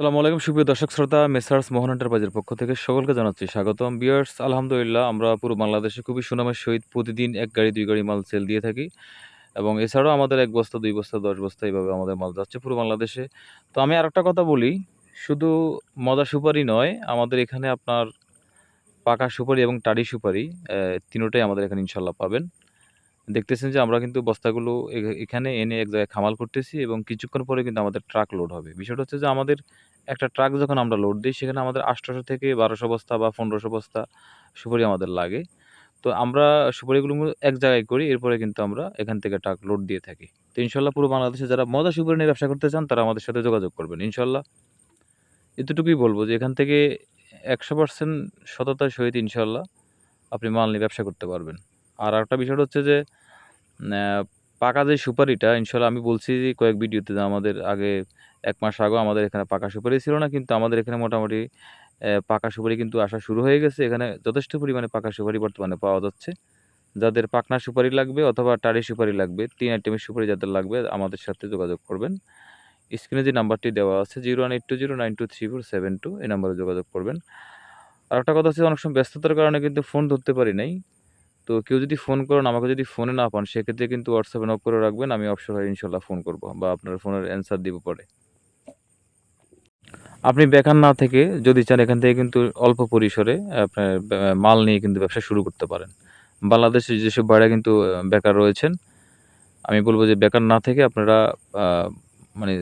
আসসালামু আলাইকুম, সুপ্রিয় দর্শক শ্রোতা, মেসার্স মোহন এন্টারপ্রাইজের পক্ষ থেকে সকলকে জানাচ্ছি স্বাগতম। বিয়ার্স আলহামদুলিল্লাহ, আমরা পুরো বাংলাদেশে খুবই সুনামের সহিত প্রতিদিন এক গাড়ি, দুই গাড়ি মাল সেল দিয়ে থাকি এবং এছাড়াও আমাদের এক বস্তা, দুই বস্তা, দশ বস্তা এইভাবে আমাদের মাল যাচ্ছে পুরো বাংলাদেশে। তো আমি আর একটা কথা বলি, শুধু মজা সুপারি নয়, আমাদের এখানে আপনার পাকা সুপারি এবং টাড়ি সুপারি তিনোটাই আমাদের এখানে ইনশাল্লাহ পাবেন। দেখতেছেন যে, আমরা কিন্তু বস্তাগুলো এখানে এনে এক জায়গায় খামাল করতেছি এবং কিছুক্ষণ পরে কিন্তু আমাদের ট্রাক লোড হবে। বিষয়টা হচ্ছে যে, আমাদের একটা ট্রাক যখন আমরা লোড দিই, সেখানে আমাদের আটশোশো থেকে বারোশো বস্তা বা পনেরোশো বস্তা সুপারি আমাদের লাগে। তো আমরা সুপারিগুলো এক জায়গায় করি, এরপরে কিন্তু আমরা এখান থেকে ট্রাক লোড দিয়ে থাকি। তো ইনশাল্লাহ পুরো বাংলাদেশে যারা মজা সুপারি নিয়ে ব্যবসা করতে চান, তারা আমাদের সাথে যোগাযোগ করবেন। ইনশাল্লাহ এতটুকুই বলব যে, এখান থেকে একশো পার্সেন্ট সততার সহিত ইনশাল্লাহ আপনি মাল নিয়ে ব্যবসা করতে পারবেন। আর একটা বিষয় হচ্ছে যে পাকা যে সুপারিটা, ইনশাল্লাহ আমি বলছি যে কয়েক ভিডিওতে যে আমাদের আগে এক মাস আগেও আমাদের এখানে পাকা সুপারি ছিল না, কিন্তু আমাদের এখানে মোটামুটি পাকা সুপারি কিন্তু আসা শুরু হয়ে গেছে। এখানে যথেষ্ট পরিমাণে পাকা সুপারি বর্তমানে পাওয়া যাচ্ছে। যাদের পাকনা সুপারি লাগবে অথবা টারি সুপারি লাগবে, তিন আইটেমের সুপারি যাদের লাগবে আমাদের সাথে যোগাযোগ করবেন। স্ক্রিনে যে নাম্বারটি দেওয়া আছে zero one eight two zero nine two three four seven two, এই নাম্বারে যোগাযোগ করবেন। আর একটা কথা হচ্ছে, অনেক সময় ব্যস্ততার কারণে কিন্তু ফোন ধরতে পারি নাই। তো কেউ যদি ফোন করেন আমাকে যদি ফোনে না পান, সেক্ষেত্রে কিন্তু হোয়াটসঅ্যাপে নক করে রাখবেন, আমি অবসর হয়ে ইনশাল্লাহ ফোন করব বা আপনার ফোনের অ্যান্সার দিব পরে। আপনি বেকার না থেকে যদি চান, এখান থেকে কিন্তু অল্প পরিসরে আপনার মাল নিয়ে কিন্তু ব্যবসা শুরু করতে পারেন। বাংলাদেশে যেসব বাইরে কিন্তু বেকার রয়েছেন, আমি বলব যে বেকার না থেকে আপনারা মানে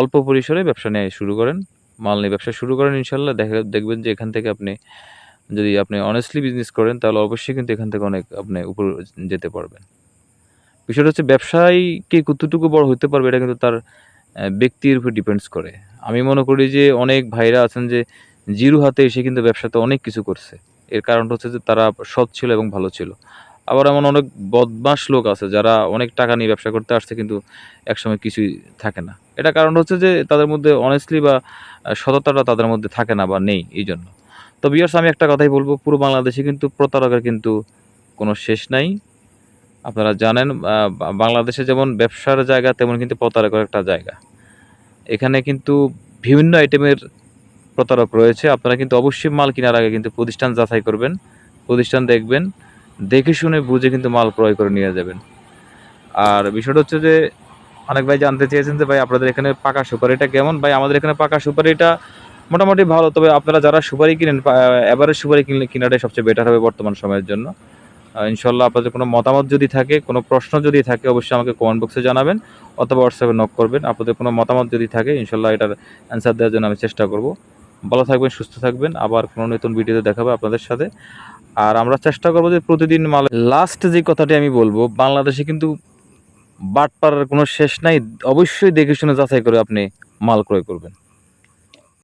অল্প পরিসরে ব্যবসা নিয়ে শুরু করেন, মাল নিয়ে ব্যবসা শুরু করেন ইনশাল্লাহ দেখা, দেখবেন যে এখান থেকে আপনি যদি আপনি অনেস্টলি বিজনেস করেন, তাহলে অবশ্যই কিন্তু এখান থেকে অনেক আপনি উপর যেতে পারবেন। বিষয়টা হচ্ছে ব্যবসায় কে কতটুকু বড় হতে পারবে, এটা কিন্তু তার ব্যক্তির উপর ডিপেন্ডস করে। আমি মনে করি যে অনেক ভাইরা আছেন যে জিরু হাতে এসে কিন্তু ব্যবসাতে অনেক কিছু করছে। এর কারণটা হচ্ছে যে তারা সৎ ছিল এবং ভালো ছিল। আবার এমন অনেক বদমাস লোক আছে যারা অনেক টাকা নিয়ে ব্যবসা করতে আসছে কিন্তু একসময় কিছুই থাকে না। এটা কারণ হচ্ছে যে তাদের মধ্যে অনেস্টলি বা সততাটা তাদের মধ্যে থাকে না বা নেই এই জন্য তো বিয়ার্স আমি একটা কথাই বলব, পুরো বাংলাদেশে কিন্তু প্রতারকের কিন্তু কোনো শেষ নাই। আপনারা জানেন বাংলাদেশে যেমন ব্যবসার জায়গা, তেমন কিন্তু প্রতারকের একটা জায়গা। এখানে কিন্তু বিভিন্ন আইটেমের প্রতারক রয়েছে। আপনারা কিন্তু অবশ্যই মাল কেনার আগে কিন্তু প্রতিষ্ঠান যাচাই করবেন, প্রতিষ্ঠান দেখবেন, দেখে শুনে বুঝে কিন্তু মাল ক্রয় করে নিয়ে যাবেন। আর বিষয়টা হচ্ছে যে, অনেক ভাই জানতে চেয়েছেন যে, ভাই, আপনাদের এখানে পাকা সুপারিটা কেমন? ভাই, আমাদের এখানে পাকা সুপারিটা মোটামুটি ভালো, তবে আপনারা যারা সুপারি কিনেন এবারে সুপারি কিনলে কেনাটাই সবচেয়ে বেটার হবে বর্তমান সময়ের জন্য। ইনশাল্লাহ আপনাদের কোনো মতামত যদি থাকে, কোনো প্রশ্ন যদি থাকে, অবশ্যই আমাকে কমেন্ট বক্সে জানাবেন, অথবা হোয়াটসঅ্যাপে নক করবেন। আপনাদের কোনো মতামত যদি থাকে ইনশাল্লাহ এটার অ্যান্সার দেওয়ার জন্য আমি চেষ্টা করব। ভালো থাকবেন, সুস্থ থাকবেন। আবার কোনো নতুন ভিডিওতে দেখাবে আপনাদের সাথে। আর আমরা চেষ্টা করব যে প্রতিদিন মাল লাস্ট যে কথাটি আমি বলব, বাংলাদেশে কিন্তু বাট পাড়ার কোনো শেষ নাই। অবশ্যই দেখে শুনে যাচাই করে আপনি মাল ক্রয় করবেন।